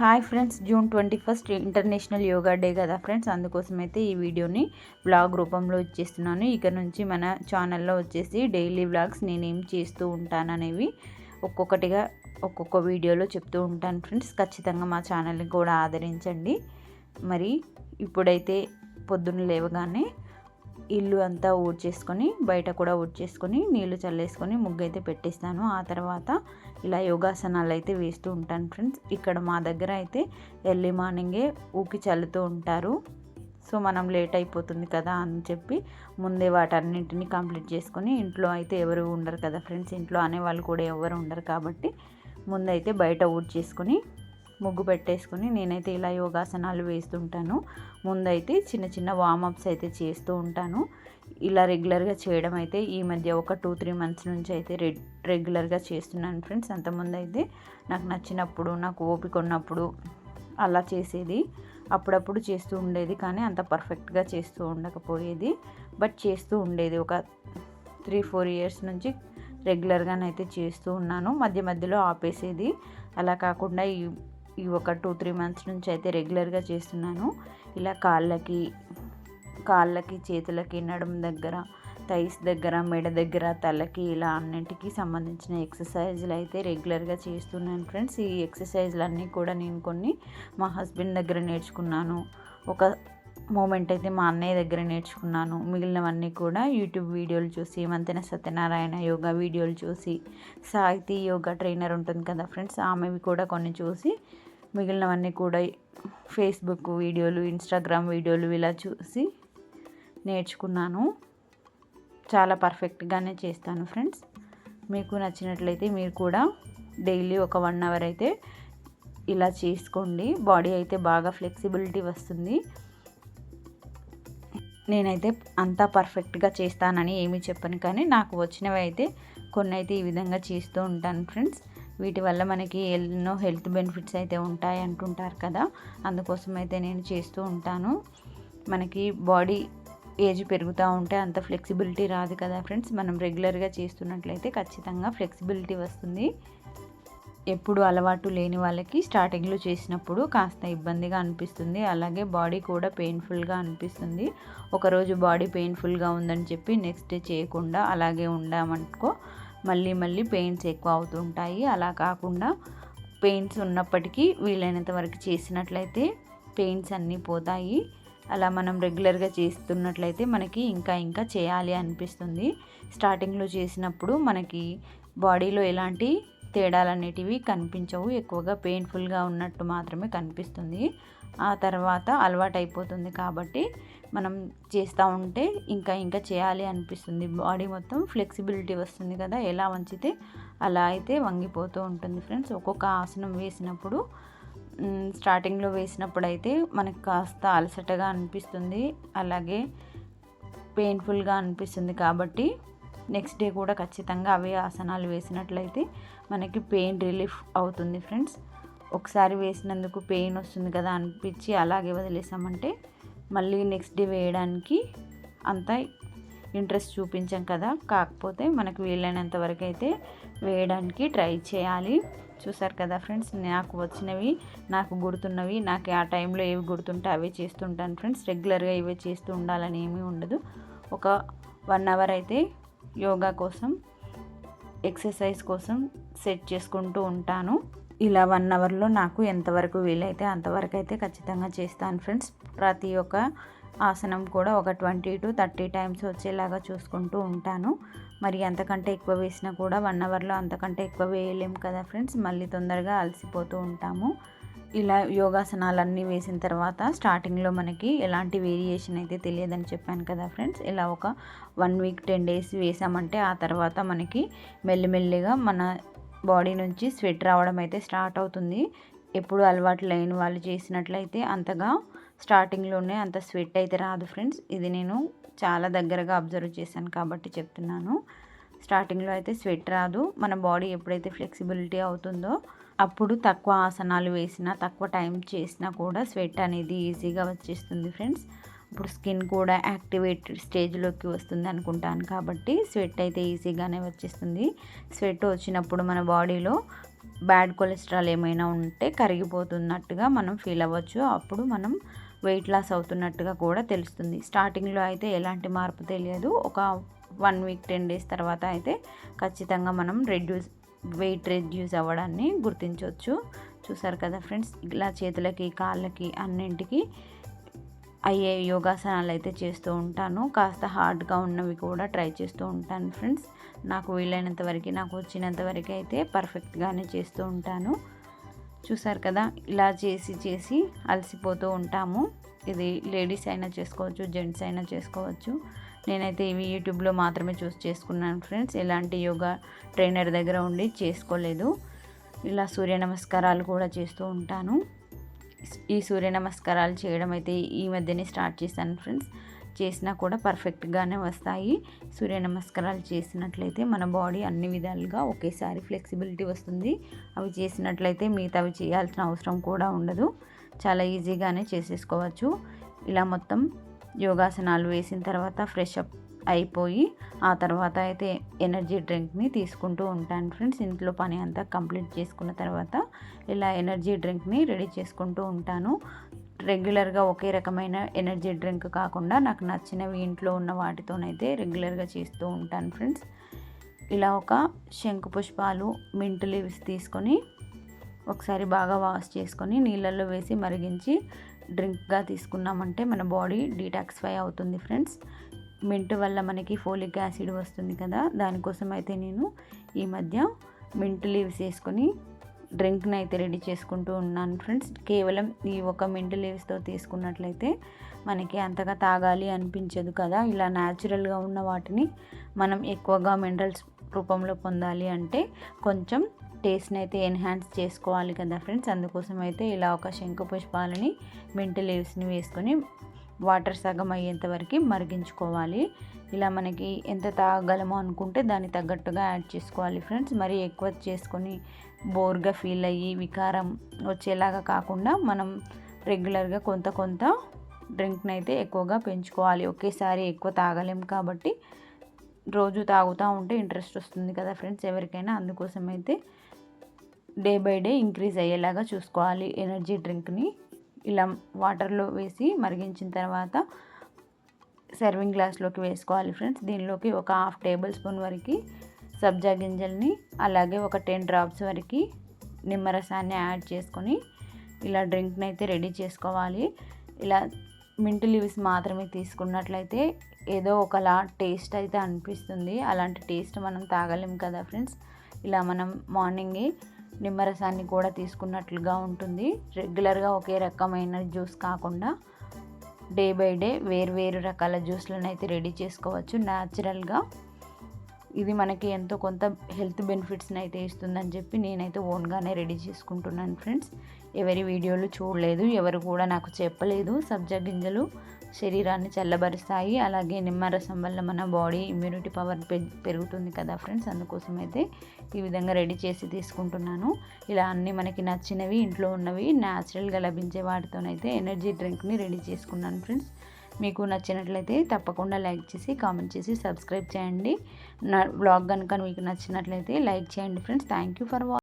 Hi friends June twenty first international yoga day కదా friends అందుకోసం అయితే ఈ వీడియోని బ్లాగ్ రూపంలో ఇచ్చేస్తున్నాను. ఇక నుంచి మన ఛానల్లో వచ్చేసి డైలీ వ్లాగ్స్ నేనేం చేస్తూ ఉంటాననేవి ఒక్కొక్కటిగా ఒక్కొక్క వీడియోలో చెప్తూ ఉంటాను ఫ్రెండ్స్ ఖచ్చితంగా మా ఛానల్ని కూడా ఆదరించండి. మరి ఇప్పుడైతే పొద్దున్న లేవగానే ఇల్లు అంతా ఊడ్చేసుకొని బయట కూడా ఊడ్చేసుకొని నీళ్ళు చల్లేసుకొని ముగ్గు అయితే పెట్టేస్తాను. ఆ తర్వాత ఇలా యోగాసనాలు అయితే వేస్తూ ఉంటాను ఫ్రెండ్స్. ఇక్కడ మా దగ్గర అయితే ఎర్లీ మార్నింగే ఊకి చల్లుతూ ఉంటారు. సో మనం లేట్ అయిపోతుంది కదా అని చెప్పి ముందే వాటన్నింటిని కంప్లీట్ చేసుకొని ఇంట్లో అయితే ఎవరు ఉండరు కదా ఫ్రెండ్స్. ఇంట్లో అనేవాళ్ళు కూడా ఎవరు ఉండరు కాబట్టి ముందైతే బయట ఊడ్చేసుకొని ముగ్గు పెట్టేసుకొని నేనైతే ఇలా యోగాసనాలు వేస్తుంటాను. ముందైతే చిన్న చిన్న వామప్స్ అయితే చేస్తూ ఉంటాను. ఇలా రెగ్యులర్గా చేయడం అయితే ఈ మధ్య ఒక టూ త్రీ మంత్స్ నుంచి అయితే రె రెగ్యులర్గా చేస్తున్నాను ఫ్రెండ్స్. అంతకుముందు అయితే నాకు నచ్చినప్పుడు నాకు ఓపిక ఉన్నప్పుడు అలా చేసేది. అప్పుడప్పుడు చేస్తూ ఉండేది కానీ అంత పర్ఫెక్ట్గా చేస్తూ ఉండకపోయేది. బట్ చేస్తూ ఉండేది. ఒక త్రీ ఫోర్ ఇయర్స్ నుంచి రెగ్యులర్గానైతే చేస్తూ ఉన్నాను. మధ్య మధ్యలో ఆపేసేది. అలా కాకుండా ఈ ఈ ఒక టూ త్రీ మంత్స్ నుంచి అయితే రెగ్యులర్గా చేస్తున్నాను. ఇలా కాళ్ళకి కాళ్ళకి చేతులకి నడుము దగ్గర థైస్ దగ్గర మెడ దగ్గర తలకి ఇలా అన్నింటికి సంబంధించిన ఎక్సర్సైజ్లు అయితే రెగ్యులర్గా చేస్తున్నాను ఫ్రెండ్స్. ఈ ఎక్సర్సైజ్లన్నీ కూడా నేను కొన్ని మా హస్బెండ్ దగ్గర నేర్చుకున్నాను. ఒక మూమెంట్ అయితే మా అన్నయ్య దగ్గర నేర్చుకున్నాను. మిగిలినవన్నీ కూడా యూట్యూబ్ వీడియోలు చూసి మంతెన సత్యనారాయణ యోగా వీడియోలు చూసి సాహితీ యోగా ట్రైనర్ ఉంటుంది కదా ఫ్రెండ్స్ ఆమెవి కూడా కొన్ని చూసి మిగిలినవన్నీ కూడా ఫేస్బుక్ వీడియోలు ఇన్స్టాగ్రామ్ వీడియోలు ఇలా చూసి నేర్చుకున్నాను. చాలా పర్ఫెక్ట్గానే చేస్తాను ఫ్రెండ్స్. మీకు నచ్చినట్లయితే మీరు కూడా డైలీ ఒక వన్ అవర్ అయితే ఇలా చేసుకోండి. బాడీ అయితే బాగా ఫ్లెక్సిబిలిటీ వస్తుంది. నేనైతే అంతా పర్ఫెక్ట్గా చేస్తానని ఏమీ చెప్పను. కానీ నాకు వచ్చినవి అయితే కొన్ని అయితే ఈ విధంగా చేస్తూ ఉంటాను ఫ్రెండ్స్. వీటి వల్ల మనకి ఎన్నో హెల్త్ బెనిఫిట్స్ అయితే ఉంటాయి అంటుంటారు కదా. అందుకోసం అయితే నేను చేస్తూ ఉంటాను. మనకి బాడీ ఏజ్ పెరుగుతూ ఉంటే అంత ఫ్లెక్సిబిలిటీ రాదు కదా ఫ్రెండ్స్. మనం రెగ్యులర్గా చేస్తున్నట్లయితే ఖచ్చితంగా ఫ్లెక్సిబిలిటీ వస్తుంది. ఎప్పుడు అలవాటు లేని వాళ్ళకి స్టార్టింగ్లో చేసినప్పుడు కాస్త ఇబ్బందిగా అనిపిస్తుంది. అలాగే బాడీ కూడా పెయిన్ఫుల్గా అనిపిస్తుంది. ఒకరోజు బాడీ పెయిన్ఫుల్గా ఉందని చెప్పి నెక్స్ట్ డే చేయకుండా అలాగే ఉండామనుకో మళ్ళీ మళ్ళీ పెయిన్స్ ఎక్కువ అవుతుంటాయి అలా కాకుండా పెయిన్స్ ఉన్నప్పటికీ వీలైనంత వరకు చేసినట్లయితే పెయిన్స్ అన్నీ పోతాయి. అలా మనం రెగ్యులర్గా చేస్తున్నట్లయితే మనకి ఇంకా ఇంకా చేయాలి అనిపిస్తుంది. స్టార్టింగ్లో చేసినప్పుడు మనకి బాడీలో ఎలాంటి తేడాలనేటివి కనిపించవు. ఎక్కువగా పెయిన్ఫుల్గా ఉన్నట్టు మాత్రమే కనిపిస్తుంది. ఆ తర్వాత అలవాటైపోతుంది కాబట్టి మనం చేస్తూ ఉంటే ఇంకా ఇంకా చేయాలి అనిపిస్తుంది. బాడీ మొత్తం ఫ్లెక్సిబిలిటీ వస్తుంది కదా ఎలా వంచితే అలా అయితే వంగిపోతూ ఉంటుంది ఫ్రెండ్స్. ఒక్కొక్క ఆసనం వేసినప్పుడు స్టార్టింగ్లో వేసినప్పుడు అయితే మనకు కాస్త అలసటగా అనిపిస్తుంది. అలాగే పెయిన్ఫుల్గా అనిపిస్తుంది కాబట్టి నెక్స్ట్ డే కూడా ఖచ్చితంగా అవే ఆసనాలు వేసినట్లయితే మనకి పెయిన్ రిలీఫ్ అవుతుంది ఫ్రెండ్స్. ఒకసారి వేసినందుకు పెయిన్ వస్తుంది కదా అనిపించి అలాగే వదిలేసామంటే మళ్ళీ నెక్స్ట్ డే వేయడానికి అంత ఇంట్రెస్ట్ చూపించాం కదా. కాకపోతే మనకు వీలైనంత వరకు అయితే వేయడానికి ట్రై చేయాలి. చూసారు కదా ఫ్రెండ్స్ నాకు వచ్చినవి నాకు గుర్తున్నవి నాకు ఆ టైంలో ఏవి గుర్తుంటే అవే చేస్తుంటాను ఫ్రెండ్స్. రెగ్యులర్గా ఇవే చేస్తూ ఉండాలని ఏమీ ఉండదు. ఒక వన్ అవర్ అయితే యోగా కోసం ఎక్సర్సైజ్ కోసం సెట్ చేసుకుంటూ ఉంటాను. ఇలా వన్ అవర్లో నాకు ఎంతవరకు వీలైతే అంతవరకు అయితే ఖచ్చితంగా చేస్తాను ఫ్రెండ్స్. ప్రతి ఒక్క ఆసనం కూడా ఒక ట్వంటీ టు థర్టీ టైమ్స్ వచ్చేలాగా చూసుకుంటూ ఉంటాను. మరి అంతకంటే ఎక్కువ వేసినా కూడా వన్ అవర్లో అంతకంటే ఎక్కువ వేయలేము కదా ఫ్రెండ్స్. మళ్ళీ తొందరగా అలసిపోతూ ఉంటాము. ఇలా యోగాసనాలన్నీ వేసిన తర్వాత స్టార్టింగ్లో మనకి ఎలాంటి వేరియేషన్ అయితే తెలియదని చెప్పాను కదా ఫ్రెండ్స్ ఇలా ఒక వన్ వీక్ టెన్ డేస్ వేసామంటే ఆ తర్వాత మనకి మెల్లిమెల్లిగా మన బాడీ నుంచి స్వెట్ రావడం అయితే స్టార్ట్ అవుతుంది. ఎప్పుడు అలవాటు లేని వాళ్ళు చేసినట్లయితే అంతగా స్టార్టింగ్లోనే అంత స్వెట్ అయితే రాదు ఫ్రెండ్స్ ఇది నేను చాలా దగ్గరగా అబ్జర్వ్ చేశాను కాబట్టి చెప్తున్నాను. స్టార్టింగ్లో అయితే స్వెట్ రాదు. మన బాడీ ఎప్పుడైతే ఫ్లెక్సిబిలిటీ అవుతుందో అప్పుడు తక్కువ ఆసనాలు వేసినా తక్కువ టైం చేసినా కూడా స్వెట్ అనేది ఈజీగా వచ్చేస్తుంది ఫ్రెండ్స్. ఇప్పుడు స్కిన్ కూడా యాక్టివేట్ స్టేజ్లోకి వస్తుంది అనుకుంటాను కాబట్టి స్వెట్ అయితే ఈజీగానే వచ్చేస్తుంది. స్వెట్ వచ్చినప్పుడు మన బాడీలో బ్యాడ్ కొలెస్ట్రాల్ ఏమైనా ఉంటే కరిగిపోతున్నట్టుగా మనం ఫీల్ అవ్వచ్చు. అప్పుడు మనం వెయిట్ లాస్ అవుతున్నట్టుగా కూడా తెలుస్తుంది. స్టార్టింగ్లో అయితే ఎలాంటి మార్పు తెలియదు. ఒక వన్ వీక్ టెన్ డేస్ తర్వాత అయితే ఖచ్చితంగా మనం రెడ్యూస్ వెయిట్ రెడ్యూస్ అవ్వడాన్ని గుర్తించవచ్చు చూసారు కదా ఫ్రెండ్స్ ఇలా చేతులకి కాళ్ళకి అన్నింటికి అయ్యే యోగాసనాలు అయితే చేస్తూ ఉంటాను. కాస్త హార్డ్గా ఉన్నవి కూడా ట్రై చేస్తూ ఉంటాను ఫ్రెండ్స్. నాకు వీలైనంత వరకు నాకు వచ్చినంత వరకు అయితే పర్ఫెక్ట్గానే చేస్తూ ఉంటాను. చూసారు కదా ఇలా చేసి చేసి అలసిపోతూ ఉంటాము. ఇది లేడీస్ అయినా చేసుకోవచ్చు జెంట్స్ అయినా చేసుకోవచ్చు. నేనైతే ఇవి యూట్యూబ్లో మాత్రమే చూస్ చేసుకున్నాను ఫ్రెండ్స్. ఎలాంటి యోగా ట్రైనర్ దగ్గర ఉండి చేసుకోలేదు. ఇలా సూర్య నమస్కారాలు కూడా చేస్తూ ఉంటాను. ఈ సూర్య నమస్కారాలు చేయడం అయితే ఈ మధ్యనే స్టార్ట్ చేశాను ఫ్రెండ్స్. చేసినా కూడా పర్ఫెక్ట్గానే వస్తాయి. సూర్య నమస్కారాలు చేసినట్లయితే మన బాడీ అన్ని విధాలుగా ఒకేసారి ఫ్లెక్సిబిలిటీ వస్తుంది. అవి చేసినట్లయితే మిగతా అవి చేయాల్సిన అవసరం కూడా ఉండదు. చాలా ఈజీగానే చేసేసుకోవచ్చు. ఇలా మొత్తం యోగాసనాలు వేసిన తర్వాత ఫ్రెష్ అప్ అయిపోయి ఆ తర్వాత అయితే ఎనర్జీ డ్రింక్ని తీసుకుంటూ ఉంటాను ఫ్రెండ్స్. ఇంట్లో పని అంతా కంప్లీట్ చేసుకున్న తర్వాత ఇలా ఎనర్జీ డ్రింక్ని రెడీ చేసుకుంటూ ఉంటాను. రెగ్యులర్గా ఒకే రకమైన ఎనర్జీ డ్రింక్ కాకుండా నాకు నచ్చినవి ఇంట్లో ఉన్న వాటితోనైతే రెగ్యులర్గా చేస్తూ ఉంటాను ఫ్రెండ్స్. ఇలా ఒక శంకు పుష్పాలు మింట్ లీవ్స్ తీసుకొని ఒకసారి బాగా వాష్ చేసుకొని నీళ్ళల్లో వేసి మరిగించి డ్రింక్గా తీసుకున్నామంటే మన బాడీ డీటాక్స్ఫై అవుతుంది ఫ్రెండ్స్. మింట్ వల్ల మనకి ఫోలిక్ యాసిడ్ వస్తుంది కదా దానికోసం అయితే నేను ఈ మధ్య మింట్ లీవ్స్ వేసుకొని డ్రింక్ని అయితే రెడీ చేసుకుంటూ ఉన్నాను ఫ్రెండ్స్. కేవలం ఈ ఒక మింట్ లీవ్స్తో తీసుకున్నట్లయితే మనకి అంతగా తాగాలి అనిపించదు కదా. ఇలా న్యాచురల్గా ఉన్న వాటిని మనం ఎక్కువగా మినరల్స్ రూపంలో పొందాలి అంటే కొంచెం టేస్ట్ని అయితే ఎన్హాన్స్ చేసుకోవాలి కదా ఫ్రెండ్స్. అందుకోసం అయితే ఇలా ఒక శంకు పుష్పాలని మింట్ లీవ్స్ని వేసుకొని వాటర్ సగం అయ్యేంత వరకు మరిగించుకోవాలి. ఇలా మనకి ఎంత తాగలమో అనుకుంటే దాన్ని తగ్గట్టుగా యాడ్ చేసుకోవాలి ఫ్రెండ్స్. మరి ఎక్కువ చేసుకొని బోర్గా ఫీల్ అయ్యి వికారం వచ్చేలాగా కాకుండా మనం రెగ్యులర్గా కొంత కొంత డ్రింక్ని అయితే ఎక్కువగా పెంచుకోవాలి. ఒకేసారి ఎక్కువ తాగలేం కాబట్టి రోజు తాగుతూ ఉంటే ఇంట్రెస్ట్ వస్తుంది కదా ఫ్రెండ్స్ ఎవరికైనా. అందుకోసం అయితే డే బై డే ఇంక్రీజ్ అయ్యేలాగా చూసుకోవాలి. ఎనర్జీ డ్రింక్ని ఇలా వాటర్లో వేసి మరిగించిన తర్వాత సర్వింగ్ గ్లాస్లోకి వేసుకోవాలి ఫ్రెండ్స్. దీనిలోకి ఒక హాఫ్ టేబుల్ స్పూన్ వరకు సబ్జా గింజల్ని అలాగే ఒక టెన్ డ్రాప్స్ వరకు నిమ్మరసాన్ని యాడ్ చేసుకొని ఇలా డ్రింక్ని అయితే రెడీ చేసుకోవాలి. ఇలా మింట్ లీవ్స్ మాత్రమే తీసుకున్నట్లయితే ఏదో ఒకలా టేస్ట్ అయితే అనిపిస్తుంది. అలాంటి టేస్ట్ మనం తాగలేం కదా ఫ్రెండ్స్. ఇలా మనం మార్నింగే నిమ్మరసాన్ని కూడా తీసుకున్నట్లుగా ఉంటుంది. రెగ్యులర్గా ఒకే రకమైన జ్యూస్ కాకుండా డే బై డే వేరు వేరు రకాల జ్యూస్లను అయితే రెడీ చేసుకోవచ్చు న్యాచురల్గా ఇది మనకి ఎంతో కొంత హెల్త్ బెనిఫిట్స్ని అయితే ఇస్తుందని చెప్పి నేనైతే ఓన్గానే రెడీ చేసుకుంటున్నాను ఫ్రెండ్స్. ఎవరి వీడియోలు చూడలేదు ఎవరు కూడా నాకు చెప్పలేదు. సబ్జా గింజలు శరీరాన్ని చల్లబరుస్తాయి. అలాగే నిమ్మరసం వల్ల మన బాడీ ఇమ్యూనిటీ పవర్ పెరుగుతుంది కదా ఫ్రెండ్స్ అందుకోసం అయితే ఈ విధంగా రెడీ చేసి తీసుకుంటున్నాను. ఇలా అన్నీ మనకి నచ్చినవి ఇంట్లో ఉన్నవి న్యాచురల్గా లభించే వాటితోనైతే ఎనర్జీ డ్రింక్ని రెడీ చేసుకున్నాను ఫ్రెండ్స్ మీకు నచ్చినట్లయితే తప్పకుండా లైక్ చేసి కామెంట్ చేసి సబ్స్క్రైబ్ చేయండి. నా బ్లాగ్ కనుక మీకు నచ్చినట్లయితే లైక్ చేయండి friends thank you for watching